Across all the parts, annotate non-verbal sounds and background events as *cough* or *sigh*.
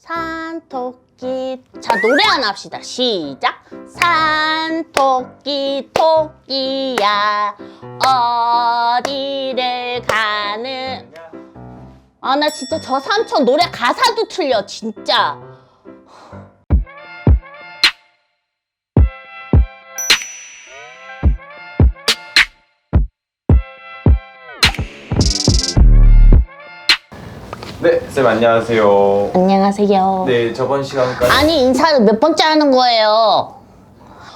산토끼. 자 노래 하나 합시다. 시작. 산토끼 토끼야. 어디를 가는? 아 나 진짜 저 삼촌 노래 가사도 틀려 진짜 네, 쌤 안녕하세요. 안녕하세요. 네, 저번 시간까지 아니 인사를 몇 번째 하는 거예요?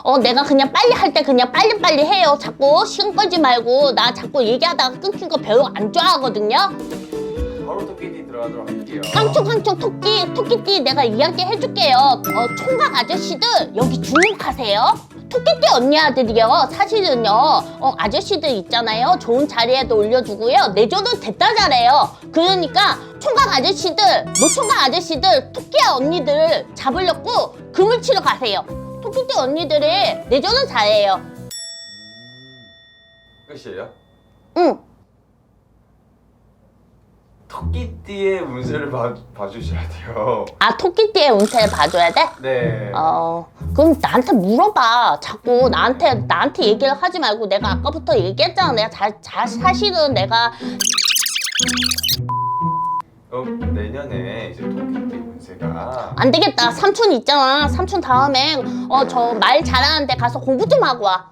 어 내가 그냥 빨리 할 때 그냥 빨리빨리 해요. 자꾸 시간 끌지 말고 나 자꾸 얘기하다가 끊긴 거 별로 안 좋아하거든요. 바로 토끼디 들어가도록 할게요. 깡총깡총 토끼 토끼띠 내가 이야기 해줄게요. 어, 총각 아저씨들 여기 주목하세요 토끼띠 언니 아들이요. 사실은요 어, 아저씨들 있잖아요. 좋은 자리에도 올려주고요. 내조도 됐다 잘해요. 그러니까 총각 아저씨들 노총각 아저씨들 토끼 언니들 잡으려고 금을 치러 가세요. 토끼띠 언니들이 내조는 잘해요. 끝이에요? 응 토끼띠의 운세를 봐, 봐주셔야 돼요. 아 토끼띠의 운세를 봐줘야 돼? 네. 어 그럼 나한테 물어봐. 자꾸 나한테 나한테 얘기를 하지 말고 내가 아까부터 얘기했잖아. 내가 자, 자 사실은 내가 그럼 내년에 이제 토끼띠 운세가. 안 되겠다. 삼촌 있잖아. 삼촌 다음에 어 저 말 잘하는데 가서 공부 좀 하고 와.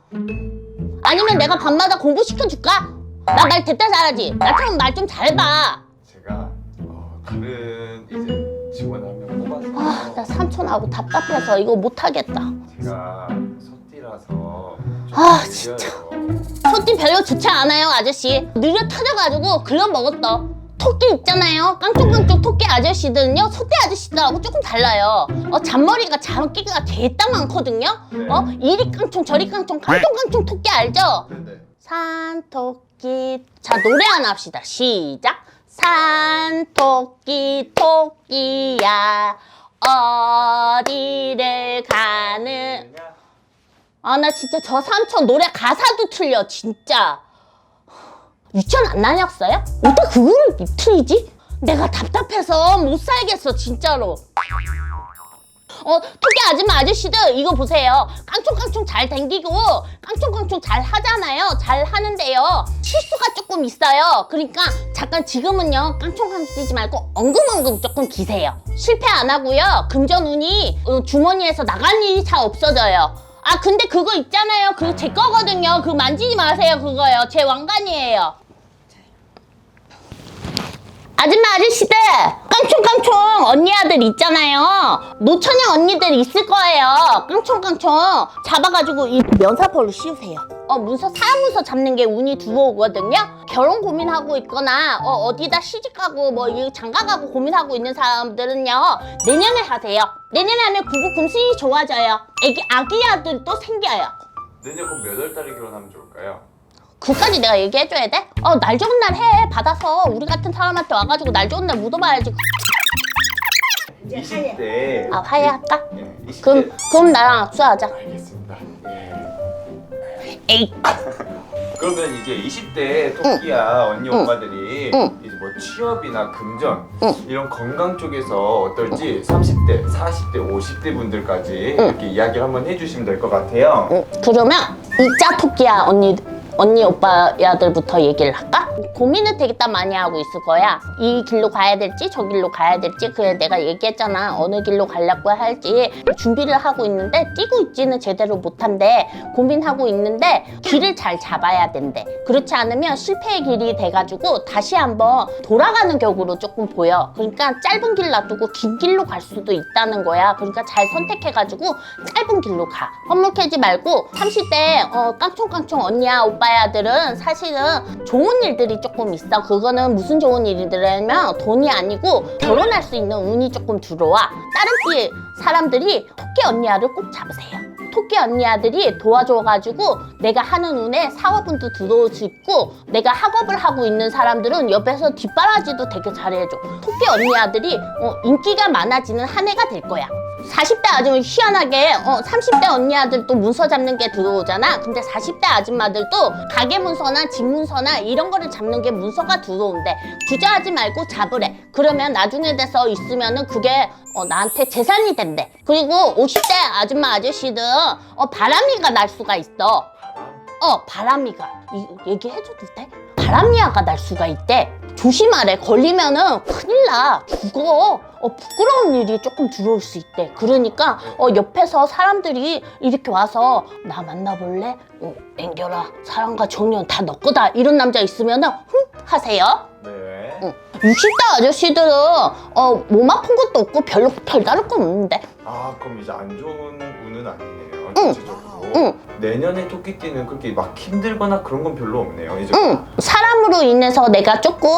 아니면 내가 밤마다 공부 시켜줄까? 나 말 됐다 잘하지. 나처럼 말 좀 잘봐 제가 어, 다른 이제 직원 한 명 뽑아서 아 나 삼촌하고 답답해서 이거 못하겠다. 제가 소띠라서 아, 진짜. 소띠 별로 좋지 않아요 아저씨. 느려 터져가지고 글러 먹었어 토끼 있잖아요. 깡총깡총 토끼 아저씨들은요 소띠 아저씨들하고 조금 달라요. 어 잔머리가 잔기가 되게 많거든요? 어 이리 깡총 저리 깡총 깡총깡총 토끼 알죠? 네네. 산토끼. 자 노래 하나 합시다. 시작 산 토끼 토끼야 어디를 가는 아 나 진짜 저 삼촌 노래 가사도 틀려 진짜 유치원 안 다녔어요? 어떻게 그거를 틀리지? 내가 답답해서 못 살겠어 진짜로 어 토끼 아줌마 아저씨들 이거 보세요. 깡총깡총 잘 댕기고 깡총깡총 잘 하잖아요. 잘 하는데요. 실수가 조금 있어요. 그러니까 잠깐 지금은요. 깡총깡총 뛰지 말고 엉금엉금 조금 기세요. 실패 안 하고요. 금전운이 어, 주머니에서 나간 일이 잘 없어져요. 아 근데 그거 있잖아요. 그거 제 거거든요. 그거 만지지 마세요 그거요. 제 왕관이에요 아줌마 아저씨들 깡총깡총 언니 아들 있잖아요. 노처녀 언니들 있을 거예요. 깡총깡총 잡아가지고 이 면사포로 씌우세요. 어 문서 문서 잡는 게 운이 들어오거든요. 결혼 고민하고 있거나 어, 어디다 시집가고 뭐이 장가가고 고민하고 있는 사람들은요 내년에 하세요. 내년에 하면 구구 금순이 좋아져요. 애기 아기 아들도 생겨요. 내년 그럼 몇월 달에 결혼하면 좋을까요? 그까지 내가 얘기해줘야 돼? 어 날 좋은 날 해 받아서 우리 같은 사람한테 와가지고 날 좋은 날 묻어봐야지 20대. 아 화해할까? 예, 20대. 그럼 그럼 나랑 악수하자. 알겠습니다. 예. 에이 *laughs* 그러면 이제 20대 토끼야 언니 응. 오빠들이 응. 이제 뭐 취업이나 금전 응. 이런 건강 쪽에서 어떨지 30대, 40대, 50대 분들까지 응. 이렇게 이야기를 한번 해주시면 될 것 같아요. 응, 그러면 이자 토끼야 언니 언니 오빠야들부터 얘기를 할까? 고민을 되게 딱 많이 하고 있을 거야. 이 길로 가야 될지 저 길로 가야 될지 그래 내가 얘기했잖아 어느 길로 가려고 할지 준비를 하고 있는데 뛰고 있지는 제대로 못한데 고민하고 있는데 길을 잘 잡아야 된대. 그렇지 않으면 실패의 길이 돼가지고 다시 한번 돌아가는 격으로 조금 보여. 그러니까 짧은 길 놔두고 긴 길로 갈 수도 있다는 거야. 그러니까 잘 선택해가지고 짧은 길로 가. 헛물캐지 말고 30대 어, 깡총깡총 언니야 오빠 야들은 사실은 좋은 일들이 조금 있어. 그거는 무슨 좋은 일이냐면 돈이 아니고 결혼할 수 있는 운이 조금 들어와. 다른 띠 사람들이 토끼 언니야를 꼭 잡으세요. 토끼 언니 아들이 도와줘가지고 내가 하는 운에 사업운도 들어올 수 있고 내가 학업을 하고 있는 사람들은 옆에서 뒷바라지도 되게 잘해줘. 토끼 언니 아들이 어, 인기가 많아지는 한 해가 될 거야. 40대 아줌마 희한하게 어, 30대 언니 아들도 문서 잡는 게 들어오잖아. 근데 40대 아줌마들도 가게 문서나 집 문서나 이런 거를 잡는 게 문서가 들어온대. 주저하지 말고 잡으래. 그러면 나중에 돼서 있으면은 그게 어, 나한테 재산이 된대. 그리고 50대 아줌마 아저씨들 어, 바람이가 날 수가 있어. 어, 바람이가. 이, 얘기해줘도 돼? 바람이야가 날 수가 있대. 조심하래. 걸리면은 큰일 나. 죽어. 어, 부끄러운 일이 조금 들어올 수 있대. 그러니까, 어, 옆에서 사람들이 이렇게 와서, 나 만나볼래? 어, 앵겨라. 사랑과 정년 다 너 거다. 이런 남자 있으면은, 흠! 하세요. 네. 응. 60대 아저씨들은, 어, 몸 아픈 것도 없고 별로 별다를 건 없는데. 아 그럼 이제 안 좋은 운은 아니네요. 응. 전체적으로. 응. 내년에 토끼띠는 그렇게 막 힘들거나 그런 건 별로 없네요. 이제. 응, 사람으로 인해서 내가 조금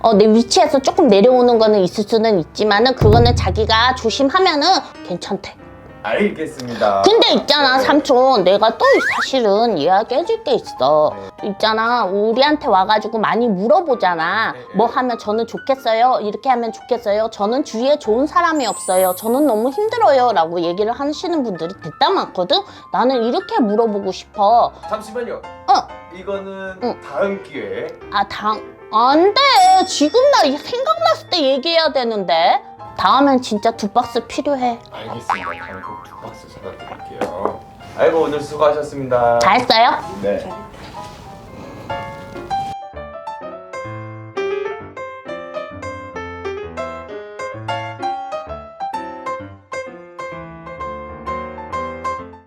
어, 내 위치에서 조금 내려오는 거는 있을 수는 있지만은 그거는 자기가 조심하면은 괜찮대. 알겠습니다. 근데 있잖아 네. 삼촌 내가 또 사실은 이야기해줄 게 있어. 네. 있잖아 우리한테 와가지고 많이 물어보잖아. 네, 네. 뭐 하면 저는 좋겠어요. 이렇게 하면 좋겠어요. 저는 주위에 좋은 사람이 없어요. 저는 너무 힘들어요 라고 얘기를 하시는 분들이 대다 많거든. 나는 이렇게 물어보고 싶어. 잠시만요. 어. 이거는 응. 다음 기회에 아, 당, 안 돼. 지금 나 생각났을 때 얘기해야 되는데. 다음엔 진짜 두 박스 필요해. 알겠습니다. 다음에 꼭두 박스 사다 드릴게요. 아이고 오늘 수고하셨습니다. 다 했어요? 네.